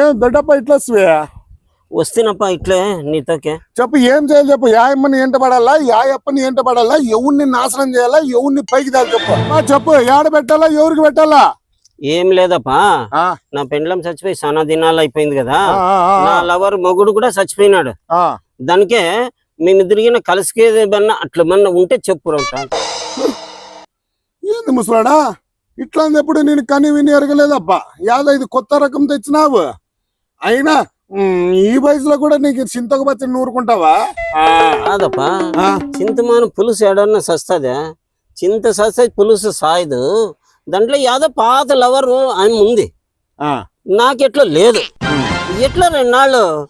ఏం దొడ్డప్ప ఇట్లా వస్తువే? వస్తేనప్ప ఇట్లే నీతోకే చెప్పు ఏం చేయాలి చెప్పు? యాయమ్మని ఎంట పడాలా? యాయప్పని ఎంట పడాలా? ఎవరిని నాశనం చేయాలా? ఎవరిని పైకి దాని చెప్పు. చెప్పు ఏడ పెట్టాలా? ఎవరికి పెట్టాలా? ఏం లేదప్పా. నా పెండ్లం చచ్చిపోయి చాలా దినాలు అయిపోయింది కదా. నా లవర్ మొగుడు కూడా చచ్చిపోయినాడు. దానికే మేమిద్దరిగిన కలిసికేదన్నా అట్లా ఏమన్నా ఉంటే చెప్పు రంటా ఏంది ముసలాడా? ఇట్లా ఎప్పుడు నేను కని విని ఎరగలేదప్ప యాదో ఇది కొత్త రకం తెచ్చినావు. అయినా ఈ వయసులో కూడా నీకు చింతకు బచ్చి నూరుకుంటావా? కాదప్పా. చింతమాను పులుసు ఏడన్నా సస్తదా? చింత సస్తే పులుసు సాయదు. దాంట్లో యాదో పాత లవర్ ఆయన ఉంది. ఆ. నాకెట్లో లేదు. ఎట్లా రెండాళ్ళు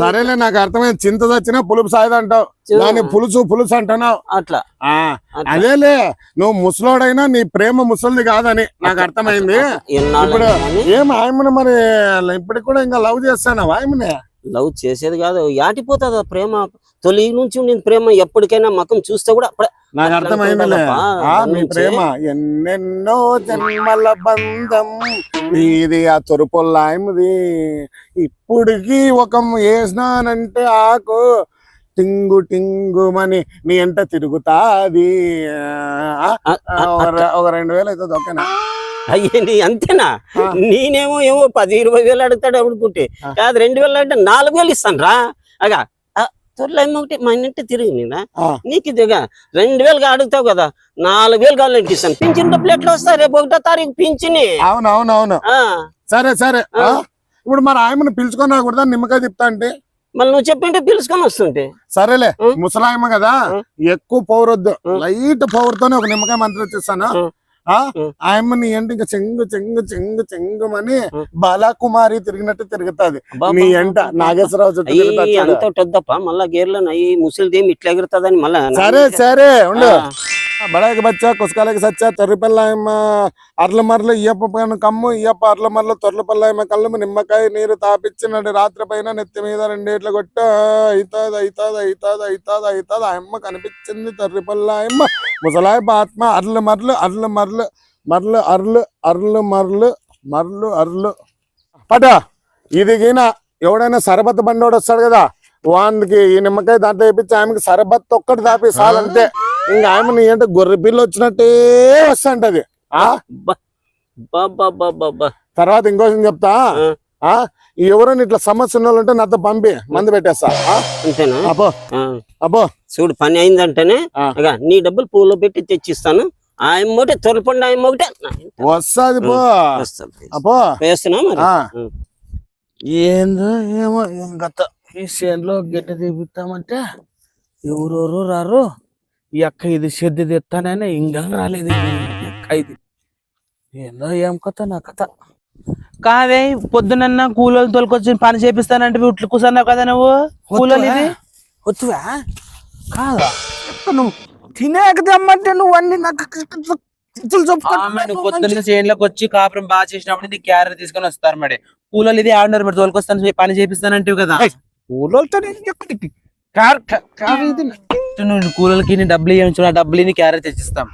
సరేలే నాకు అర్థమైంది. చింత చచ్చినా పులుపు సాయదంటావు దాని పులుసు పులుసు అంటున్నావు. అట్లా. అదేలే నువ్వు ముసలోడైనా నీ ప్రేమ ముసలిది కాదని నాకు అర్థమైంది. ఇప్పుడు ఏం ఆయమని మరి ఇప్పటికి కూడా ఇంకా లవ్ చేస్తానా ఆయమని లవ్ చేసేది కాదు. యాటిపోతుంది ప్రేమ. తొలి నుంచి ఉండిన ప్రేమ. ఎప్పటికైనా మకం చూస్తే కూడా అప్పుడే నాకు అర్థమైందిలే. ఆ మీ. ప్రేమ. ఎన్నెన్నో జన్మల బంధం. ఇది ఆ తొరుపొల్లాయమది ఇప్పుడుకి ఒక వేసినానంటే ఆకు. టింగు టింగుమని నీ ఎంట తిరుగుతాది. ఒక రెండు వేలు అవుతుంది ఓకేనా? అయ్యేంటి అంతేనా? ఆ. నేనేమో ఏమో పది ఇరవై వేలు అడుగుతాడు అనుకుంటే. కాదు రెండు వేలు అంటే నాలుగు వేలు ఇస్తాను రా అగా త్వరలో ఒకటి మా ఇంటి తిరిగి నేనా. నీకు ఇదిగా రెండు వేలుగా అడుగుతావు కదా నాలుగు వేలు కావాలంటే ఇస్తాను. పింఛన్ డబ్బులు ఎట్లా వస్తాయి? రేపు ఒకటో తారీఖు పింఛని. అవును అవును అవును ఆ, సరే సరే. ఇప్పుడు మరి ఆయమని పిలుచుకొని రాకూడదా? నిమ్మకాయ తిప్తా అంటే? మళ్ళీ నువ్వు చెప్పింటే పిలుచుకొని వస్తుంటే. సరేలే ఆ. ముసలాయమ్మ కదా. ఎక్కువ పౌరొద్దు. లైట్ పౌరుతోనే ఒక నిమ్మకాయ మంత్రం వచ్చేస్తాను ఆ. ఆ ఆ. ఆయమ్మ నీ ఎంట ఇంకా చెంగు చెంగు చెంగు చెంగుమని. బాలాకుమారి తిరిగినట్టు తిరుగుతాది అబ్బా, ఎంట. నాగేశ్వరరావు చుట్టూ. అంత మళ్ళా గేర్లో ముసలిదేమి ఇట్లా ఎగురుతుందని మళ్ళా సరే సరే ఉండు ఆ. బడాయికి బచ్చా కుసకాలకి సచ్చా తొర్రిపల్లాయమ్మ అర్ల మరలు ఇయ్యప్ప పైన కమ్ము ఇయ్యప్ప అర్ల మరలు తొర్లపల్లాయమ్మ కళ్ళు నిమ్మకాయ నీరు తాపిచ్చినట్టు రాత్రి పైన నెత్తి మీద రెండేట్లు కొట్ట. అయితాది అయితాది అయితాది అయితాది అయితాది. అమ్మ కనిపించింది తొర్రిపల్లాయమ్మ ముసలాయ ఆత్మ అర్లు మరలు అర్లు మరలు మరలు అర్లు అర్లు మరలు మరలు అర్లు. పట ఇది గిన ఎవడైనా సరబత్ బండోడు వస్తాడు కదా? వానికి ఈ నిమ్మకాయ దాంట్లో వేపించి ఆమెకి సరబత్ ఒక్కటి తాపి చాలంటే ఇంకా ఆమె నీ అంటే గొర్రె పిల్ల వచ్చినట్టే వస్తుంటది. ఆ? అబ్బా. అబ్బా, అబ్బా, అబ్బా, అబ్బా, అబ్బా. తర్వాత ఇంకోసం చెప్తా. ఆ. ఆ? ఎవరైనా ఇట్లా సమస్య ఉన్న వాళ్ళు ఉంటే నాతో పంపి మందు పెట్టేస్తా? అంతేనా? అబ్బో ఆ. అబ్బో. చూడు పని అయిందంటేనే నీ డబ్బులు పూలో పెట్టి తెచ్చిస్తాను. ఆయన ఒకటే త్వరపండి ఆయన ఒకటే. వస్తాది పో. అబ్బో. వేస్తున్నా. ఏందో ఏమో ఏం గత ఈ చేనులో గిడ్డ తీపిస్తామంటే ఎవరెవరు రారు? ఈ అక్క ఇది సెద్ది తెస్తానని ఇంకా రాలేదు అక్క ఇది. ఏందో ఏం కథ నా కథ. కాదే పొద్దునన్న కూలోళ్ళు తోలుకొచ్చి పని చేపిస్తానంటే ఇట్లు కూర్చున్నావు కదా నువ్వు? కూలోళ్ళు ఇది? వచ్చువా కాదా? నువ్వు తినేక తెమ్మంటే నువ్వు అన్ని నాకు పొద్దున్న చేనులోకి వచ్చి కాపురం బాగా చేసినప్పుడు నీ క్యారెట్ తీసుకొని వస్తారు మరి. కూలోళ్ళు ఇది ఆడినారు మరి? తోలుకొస్తాను పని చేపిస్తానంటే కదా. కూలోళ్ళతో ఇది నువ్వు కూలకి నీ డబ్బులు ఇవ్వచ్చు ఆ డబ్బులు క్యారెట్ తెచ్చిస్తాం.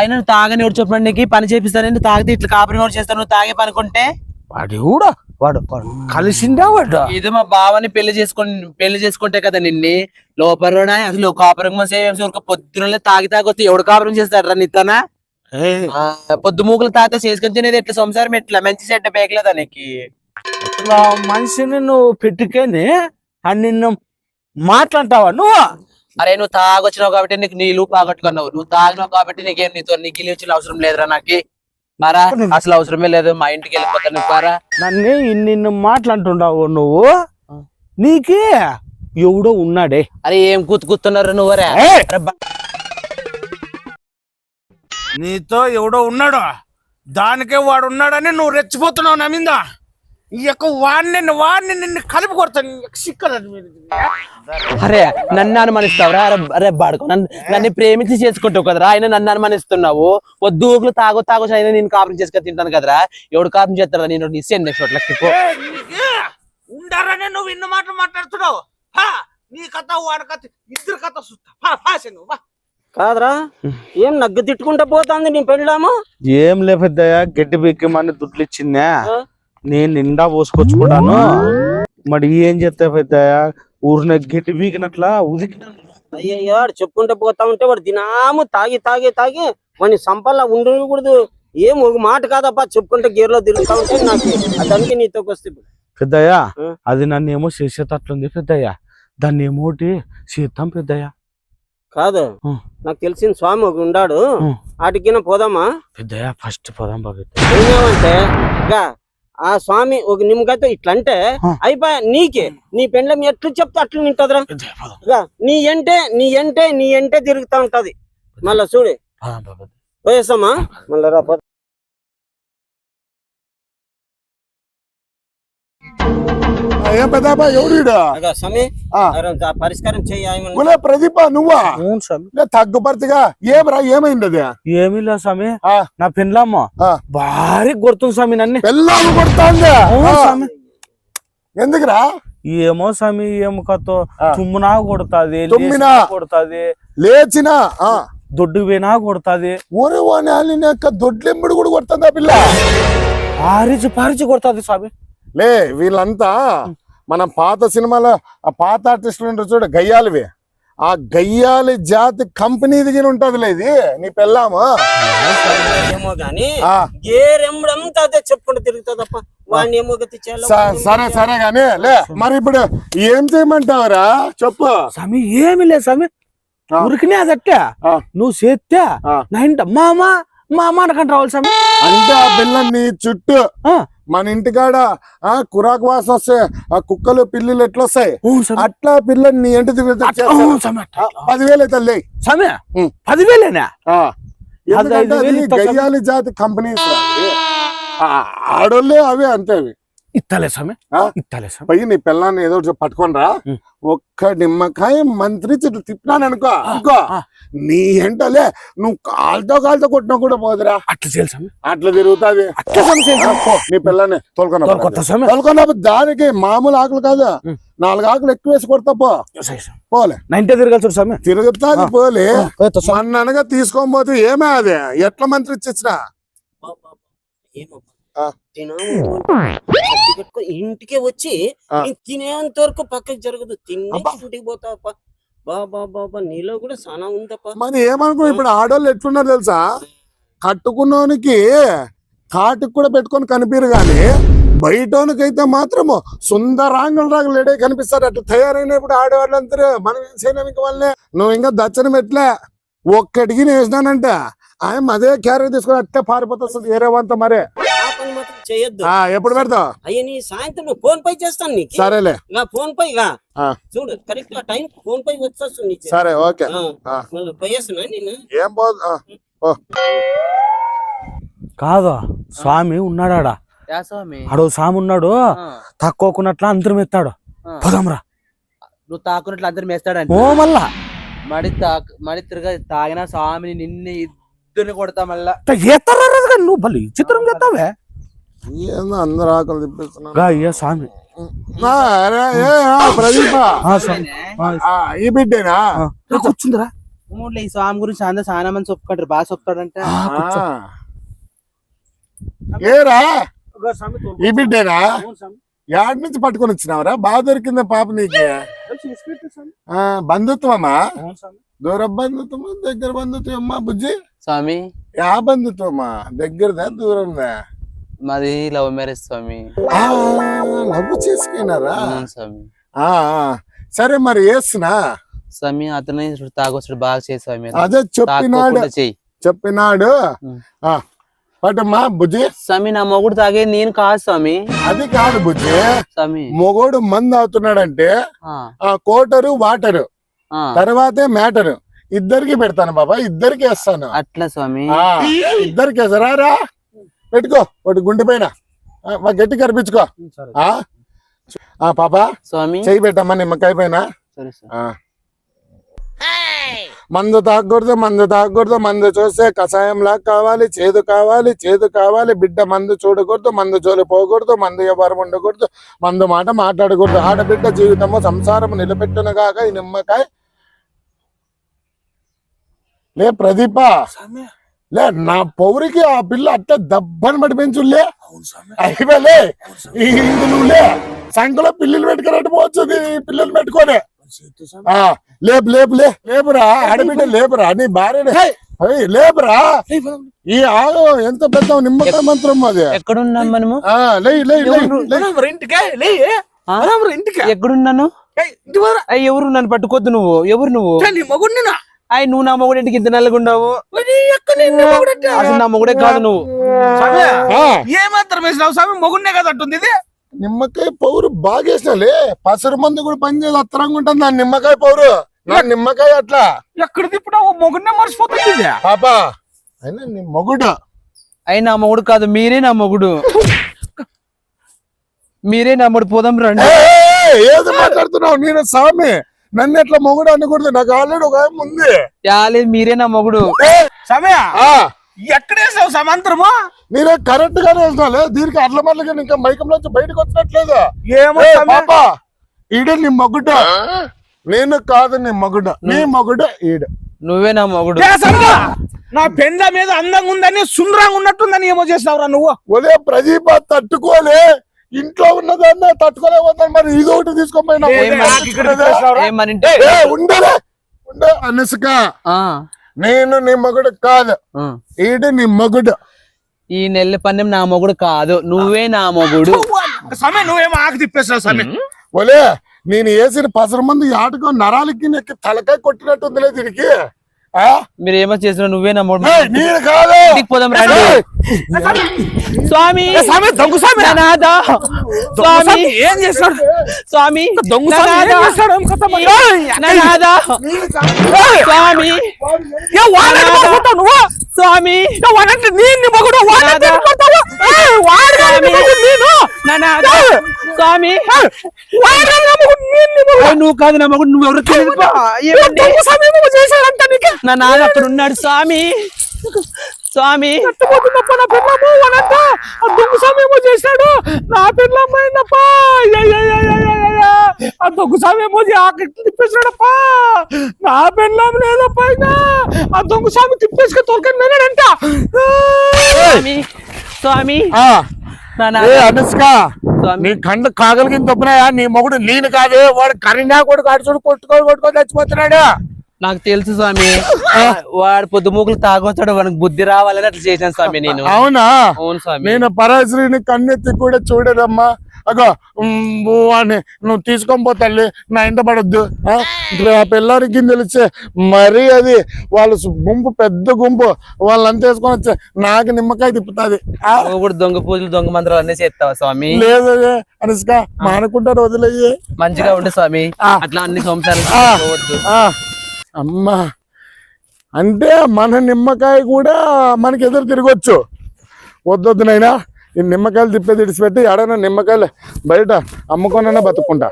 అయినా నువ్వు తాగని ఎవరు చెప్పండి నీకు? పని చేపిస్తానని తాగితే ఇట్లా కాపురం ఎవరు చేస్తాను నువ్వు తాగే పనుకుంటే వాడు కూడా వాడు కలిసిందా వాడు? ఇది మా బావని పెళ్ళి చేసుకొని పెళ్ళి చేసుకుంటే కదా నిన్ని. లోపల అసలు కాపురం పొద్దున తాగి తాగొస్తే ఎవడు కాపురం చేస్తాడు నీతోనా పొద్దు మూకులు తాత చేసుకొని ఎట్లా? సంసారం ఎట్లా? మంచి చెడ్డ పేకలేదా నీకు? మనిషిని నువ్వు పెట్టుకొని నిన్ను మాట్లాంటావా నువ్వు? అరే నువ్వు తాగొచ్చినావు కాబట్టి నీకు నీళ్ళు పాగొట్టుకున్నావు నువ్వు తాగినావు కాబట్టి నీకేం నీతో నీకు వచ్చిన అవసరం లేదురా నాకు. మరా అసలు అవసరమే లేదు మా ఇంటికి వెళ్ళిపోతాను నువ్వు పారా. నన్ను ఇన్ని మాట్లాడుతుండవు నువ్వు? నీకే ఎవడో ఉన్నాడే. అరే ఏం కూతు కూతున్నారు నువ్వరే నీతో ఎవడో ఉన్నాడు దానికే వాడు ఉన్నాడని నువ్వు రెచ్చిపోతున్నావు నా మీద. ఈ యొక్క వాడిని వాడిని నిన్ను కలిపి కొడతాను. సిక్కలేదు అరే నన్ను అనుమానిస్తావురా? అరే అరే బాడుకో. నన్ను నన్ను ప్రేమించి చేసుకుంటావు కదరా? ఆయన నన్ను అనుమానిస్తున్నావు. వద్దూకులు తాగో తాగో అయినా నేను కాపురం చేసుకొని తింటాను కదరా? ఎవడు కాపురం చేస్తారా నేను నీ సెన్ నెక్స్ట్ చోట్లకి ఉండారనే నువ్వు ఇన్ని మాటలు మాట్లాడుతున్నావు. హా, నీ కథ వాడి కథ ఇద్దరు కథ చూస్తా. నువ్వు కాదురా ఏం నగ్గు తిట్టుకుంటా పోతాంది నీ పెళ్ళాము? ఏం లేదయ్యా గడ్డి బిక్కమని దుడ్లు ఇచ్చిందా? నేను నిండా పోసుకొచ్చుకుంటాను. మరి ఏం చేస్తా పెద్దయ్య? ఊరిన గట్టి వీకినట్లా అయ్యయ్యో వాడు చెప్పుకుంటూ పోతా ఉంటే వాడు దినాము తాగి తాగి తాగి వాడిని సంపల్లా ఉండకూడదు ఏం ఒక మాట కాదప్పా చెప్పుకుంటే గేర్లో తిరుగుతా ఉంటే నాకు దానికి నీతో వస్తే పెద్దయ్య. అది నన్ను ఏమో చేసేటట్లుంది పెద్దయ్య. దాన్ని ఏమోటి చేద్దాం పెద్దయ్య. కాదు. నాకు తెలిసిన స్వామి ఒక ఉండాడు. ఆటికిన పోదామా? పెద్దయ్య ఫస్ట్ పోదాం బాబు ఏమేమంటే ఆ స్వామి ఒక నిమ్మకాయతో ఇట్లంటే. అయిపోయా నీకే. నీ పెండ్లం ఎట్లు చెప్తే అట్లు నింటదిరా నీ ఎంటే నీ ఎంటే నీ ఎంటే తిరుగుతా ఉంటది. మళ్ళా చూడు. పోయేస్తామా? మళ్ళా రా ఏం ఎవడు స్వామి పరిష్కారం చెయ్యి గులే ప్రదీప నువ్వా? అవును స్వామి. తగ్గుపరచుగా ఏమిరా ఏమైంది అది? ఏమీ లేదు స్వామి. ఆ. నా పెళ్ళమ్మ. ఆ. భారీ కొడుతుంది స్వామి నన్ను. పెళ్ళాము కొడుతాంది. స్వామి. ఎందుకురా? ఏమో స్వామి ఏమో కతో. తుమ్మునా కొడతాది తుమ్మినా. లేచినా కొడతాది. లేచినా? ఆ. దొడ్డు పోయినా కొడతాది. ఊరి వాని యొక్క దొడ్లెంబడి కూడా కొడుతుంది ఆ పిల్ల? పారిచి పారిచి కొడతాది స్వామి. లే వీళ్ళంతా మన పాత సినిమాలో ఆ పాత ఆర్టిస్టులు ఉంటారు చూడ గయ్యాలివి ఆ గయ్యాలి జాతి కంపెనీ దిగిన ఉంటదిలే ఇది నీ పెళ్ళాము ఏమో గాని అదే చెప్పుకుంటూ తిరుగుతుందప్ప వాడిని ఏమో సరే. సరే గాని లే మరి ఇప్పుడు ఏం చేయమంటావురా చెప్పు స్వామి ఏమి లేదు స్వామి ఆ. ఉరికినే అదట్టే. నువ్వు చేస్తే. నా ఇంట మామ మామ అనకంట రావాలి స్వామి అంటే ఆ పిల్ల నీ చుట్టూ ఆ. మన ఇంటికాడ ఆ కురాకు వాసన వస్తే ఆ కుక్కలు పిల్లులు ఎట్లా వస్తాయి. అట్లా పిల్ల నీ ఇంటి. పదివేలు అయితే లే ఉం. పదివేలేనా. గయ్యాలి జాతి కంపెనీస్ ఆడోళ్ళే అవే అంతే అవి ఇత్తలే స్వామి ఆ? ఇత్తలే స్వామి పోయి నీ పిల్లాన్ని ఏదో పట్టుకొని రా. ఒక్క నిమ్మకాయ మంత్రి ఇట్లా తిప్పినాను అనుకో. నీ ఎంటలే నువ్వు కాలుతో కాలుతో కొట్టినా కూడా పోదురా. అట్లా స్వామి. అట్లా తిరుగుతాది అట్లా నీ పిల్లని తోలుకొని తోలుకొని దానికి మామూలు ఆకులు కాదు. నాలుగు ఆకులు ఎక్కువ వేసి కొడతా పో. పోలే. నా ఇంటే తిరగాలి చూడు స్వామి. తిరుగుతాది పోలే. స్వామి. మన్ననగా తీసుకోకపోతే ఏమే అది? ఎట్లా మంత్రి ఇచ్చినా ఇంటికే వచ్చి తినేంత వరకు పక్కకి జరగదు. తినే. ఇంటికి పోతావప్ప బాబా బాబా నీలో కూడా చాలా ఉందప్ప మరి ఏమనుకో ఇప్పుడు ఆడోళ్ళు ఎట్లున్నారు తెలుసా? కట్టుకున్నోనికి కాటుకు కూడా పెట్టుకొని కనిపించరు గాని బయటోనికైతే మాత్రము సుందరాంగుల రాగులు ఎడే కనిపిస్తారు. అట్లా తయారైనప్పుడు ఆడవాళ్ళందరూ మనం ఏం చేయలేము ఇంక వాళ్ళే నువ్వు ఇంకా దచ్చనం ఎట్లే ఒక్కడికి వేసినానంటే ఆయన అదే క్యారీ తీసుకొని అట్టే పారిపోతుంది వేరే వంత మరే. మాత్రం చేయొద్దు. ఆ ఎప్పుడు పెడతావు? అయ్యా నీ సాయంత్రం నువ్వు ఫోన్ పై చేస్తాను నీకు. సరేలే. నా ఫోన్ పై గా ఆ. చూడు కరెక్ట్ టైం ఫోన్ పై వచ్చేస్తుంది నీకు. సరే ఓకే. పోయేస్తున్నా నేను? ఏం. కాదు స్వామి ఉన్నాడాడ? యా స్వామి. ఉన్నాడు తక్కువకున్నట్లా అందరం ఎత్తాడు. పదమ్రా నువ్వు తాకున్నట్లు అందరు ఓ మళ్ళా. మడి తాక్ మడి తిరగా తాగిన స్వామిని నిన్ను ఇద్దరిని కొడతా మళ్ళా. ఎత్తారా నువ్వు? బలి చిత్రం చేస్తావే? ఏందో అందరు ఆకలి తిప్పిస్తున్నారు. గా అయ్యా స్వామి ప్రదీప. ఈ బిడ్డేనా? ఆ. రా, కూర్చుందిరా. ఊళ్ళో ఈ స్వామి గురించి అందరూ చాలా మంది చెప్పుకుంటారు. బాగా చెప్తాడంట. ఏరా గా స్వామి తోలు. ఈ బిడ్డేనా. యాడ్ నుంచి పట్టుకొని వచ్చినావరా? బాగా దొరికిందా పాప నీకు? బంధుత్వమా. దూర బంధుత్వమా? దగ్గర బంధుత్వమా? బుజ్జి? స్వామి. యా బంధుత్వమా? దగ్గరదా దూరందా? మాది లవ్ మ్యారేజ్ స్వామి. ఆ, లవ్ చేసుకున్నారా? స్వామి. సరే మరి వేస్తున్నా స్వామి అతను తాగొచ్చాడు బాగా చేయి స్వామి. అదే చెప్పినాడు. చెప్పినాడు. బుజ్జి. స్వామి నా మొగుడు తాగే నేను కాదు స్వామి. అది కాదు బుజ్జి. స్వామి. మొగోడు మందు అవుతున్నాడంటే ఆ, ఆ కోటరు వాటరు తర్వాతే మ్యాటరు. ఇద్దరికి పెడతాను బాబా ఇద్దరికి వేస్తాను. అట్లా స్వామి. ఇద్దరికి వేస్తారా? పెట్టుకో ఒకటి గుండె పైన. గట్టి కనిపించుకో సరే. ఆ? ఆ పాప స్వామి. చెయ్యి పెట్టమ్మా నిమ్మకాయ పైన. సరే స్వామి ఆ. మందు తాగకూడదు మందు తాగకూడదు మందు చూస్తే కషాయం లాగా కావాలి చేదు కావాలి చేదు కావాలి. బిడ్డ మందు చూడకూడదు మందు జోలి పోకూడదు మందు వ్యవహారం ఉండకూడదు మందు మాట మాట్లాడకూడదు. ఆడబిడ్డ జీవితము సంసారం నిలబెట్టునుగాక ఈ నిమ్మకాయ. లే ప్రదీప. స్వామి. లే నా పౌరికి ఆ పిల్ల అట్లా దబ్బని పడి పెంచులే అయిపోలే. ఇది నువ్వులే సంఖలో పిల్లలు పెట్టుకున్నట్టు పోవచ్చు పిల్లలు పెట్టుకోనే. లేపు లేపు లే. లేపురా ఆడబిడ్డ లేపురా నీ భార్య లేపురా. ఈ ఆగు ఎంత పెద్ద నిమ్మకాయ మంత్రం అది. ఎక్కడున్నాం మనము? ఎక్కడున్నాను? ఎవరు నన్ను పట్టుకోద్దు నువ్వు? ఎవరు నువ్వు? నీ మొగుడు అయ్యి నువ్వు నా మొగుడు ఇంటికి ఇంత నల్లగుండావు నీ యొక్క నీ మొగుడంటే. అసలు నా మొగుడే కాదు నువ్వు. స్వామి ఆ, ఏ మాత్రం వేసినావు స్వామి? మొగుడినే కదా అట్టుంది ఇది? నిమ్మకాయ పౌరు బాగేసినాలే. పసరు మందు కూడా పని చేసి అత్తరంగా ఉంటుంది నా నిమ్మకాయ పౌరు. నా నిమ్మకాయ అట్లా. ఎక్కడ తిప్పుడా మొగుడినే మర్చిపోతుంది పాప అయినా నీ మొగుడు? అయ్యి నా మొగుడు కాదు మీరే నా మొగుడు. మీరే నా మొగుడు పోదాం రండి. ఏయ్, ఏది మాట్లాడుతున్నావు? నేను స్వామి నన్ను ఎట్లా మొగుడు అనకూడదు? నాకు ఆల్రెడీ ఒక ఆయన ఉంది. యాలేదు మీరే నా మొగుడు. సమయ! ఆ, ఎక్కడ వేసావు సమంతరము? మీరే కరెక్ట్ గానే వేసినాలే దీనికి అట్ల మళ్ళీ ఇంకా మైకంలోంచి బయటకు వచ్చినట్లేదు. ఏమో సమయ. పాప ఈడే నీ మొగుడు. నేను కాదు నీ మొగుడు. నీ మొగుడు ఈడు. నువ్వే నా మొగుడు. ఏ సమయ, నా పెండ్ల మీద అందంగా ఉందని సుందరంగా ఉన్నట్టుందని ఏమో చేసినావురా నువ్వు? ఒలే ప్రదీప తట్టుకోలే. ఇంట్లో ఉన్నదాన్ని తట్టుకోలేకపోతాను మరి ఇది ఒకటి తీసుకొని పోయినా ఏ, నాకు ఇక్కడ తెచ్చినావురా? ఏమనంటే ఏ, ఉండలే. ఉండే అనుసుక ఆ, నేను నీ మొగుడు కాదు. ఈడు నీ మొగుడు. ఈ నెల్లి పన్నెం నా మొగుడు కాదు. నువ్వే నా మొగుడు. సమయ నువ్వేమో ఆకు తిప్పేస్తావు సమయ ఒలే నేను వేసిన పసర మంది ఆటకో నరాలకి నెక్కి తలకాయ కొట్టినట్టుందిలే దీనికి. ఆ? మీరు ఏమో చేసిన నువ్వే నా మొగుడు ఏయ్, నేను కాదు. ఇంటికి పోదాం రండి ఏయ్, స్వామి. స్వామి దొంగ స్వామి. స్వామి. ఏం చేస్తాడు స్వామి. దొంగ స్వామి. స్వామి. వాడు నేను. స్వామి నువ్వు కాదు నా మొగుడు నువ్వు ఎవరు నా నాన్న అక్కడ ఉన్నాడు స్వామి స్వామి నా పిల్లము ఆ దొంగ స్వామి ఏమో చేశాడు నా పిల్లమ్మ అయిందప్ప ఆ దొంగ స్వామి ఏమో నా పిల్లం లేదప్ప అయినా ఆ దొంగ స్వామి తిప్పేసుకొని తోలుకొని వెళ్ళాడంట స్వామి అనుష్క నీ కండు కాగలికి తప్పునాయా? నీ మొగుడు నేను కాదు వాడు కరీనా కొడుకు అడు చూడు కొట్టుకొని కొట్టుకొని చచ్చిపోతున్నాడు. నాకు తెలుసు స్వామి. వాడు పొద్దుమూకులు తాగొచ్చాడు వానికి బుద్ధి రావాలని అట్లా చేశాను స్వామి నేను. అవునా? అవును స్వామి. నేను పరాశ్రీని కన్నెత్తి కూడా చూడదమ్మా అగో ఉమ్, వాడిని నువ్వు తీసుకొని పోతాళ్ళి నా ఇంట పడొద్దు ఆ? ఆ పిల్లారికి తెలిసే మరీ అది వాళ్ళ గుంపు పెద్ద గుంపు వాళ్ళంతా వేసుకొని వచ్చే నాకు నిమ్మకాయ తిప్పుతాది దొంగ పూజలు దొంగ మంత్రాలు అన్నీ చేస్తావా స్వామి? లేదు అనుష్క మానుకుంటారు వదిలేయి మంచిగా ఉండే స్వామి. అట్లా అన్ని సంవత్సరాలు అమ్మా అంటే మన నిమ్మకాయ కూడా మనకి ఎదురు తిరగొచ్చు. వద్దొద్దు నైనా ఈ నిమ్మకాయలు తిప్పేది ఇడిచిపెట్టి ఎడైనా నిమ్మకాయలు బయట అమ్ముకొనైనా బతుకుంటా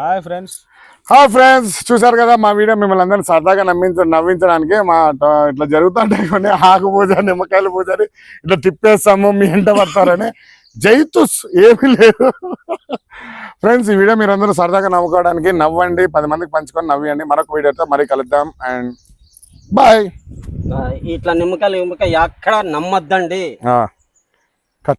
హాయ్ ఫ్రెండ్స్. హాయ్ ఫ్రెండ్స్ చూసారు కదా మా వీడియో మిమ్మల్ని అందరినీ సరదాగా నమ్మించ నవ్వించడానికి మా ఇట్లా జరుగుతుంటాయి కొన్ని ఆకు పూజ నిమ్మకాయల పూజ అని ఇట్లా తిప్పేస్తాము మీ ఎంట పడతారని. జైతుస్ ఏమీ లేదు. ఫ్రెండ్స్ ఈ వీడియో మీరు అందరూ సరదాగా నవ్వుకోవడానికి నవ్వండి పది మందికి పంచుకొని నవ్వండి మరొక వీడియోతో మరీ కలుద్దాం అండ్ బాయ్. ఇట్లా నిమ్మకాయలు నిమ్మకాయ ఎక్కడ నమ్మద్దండి.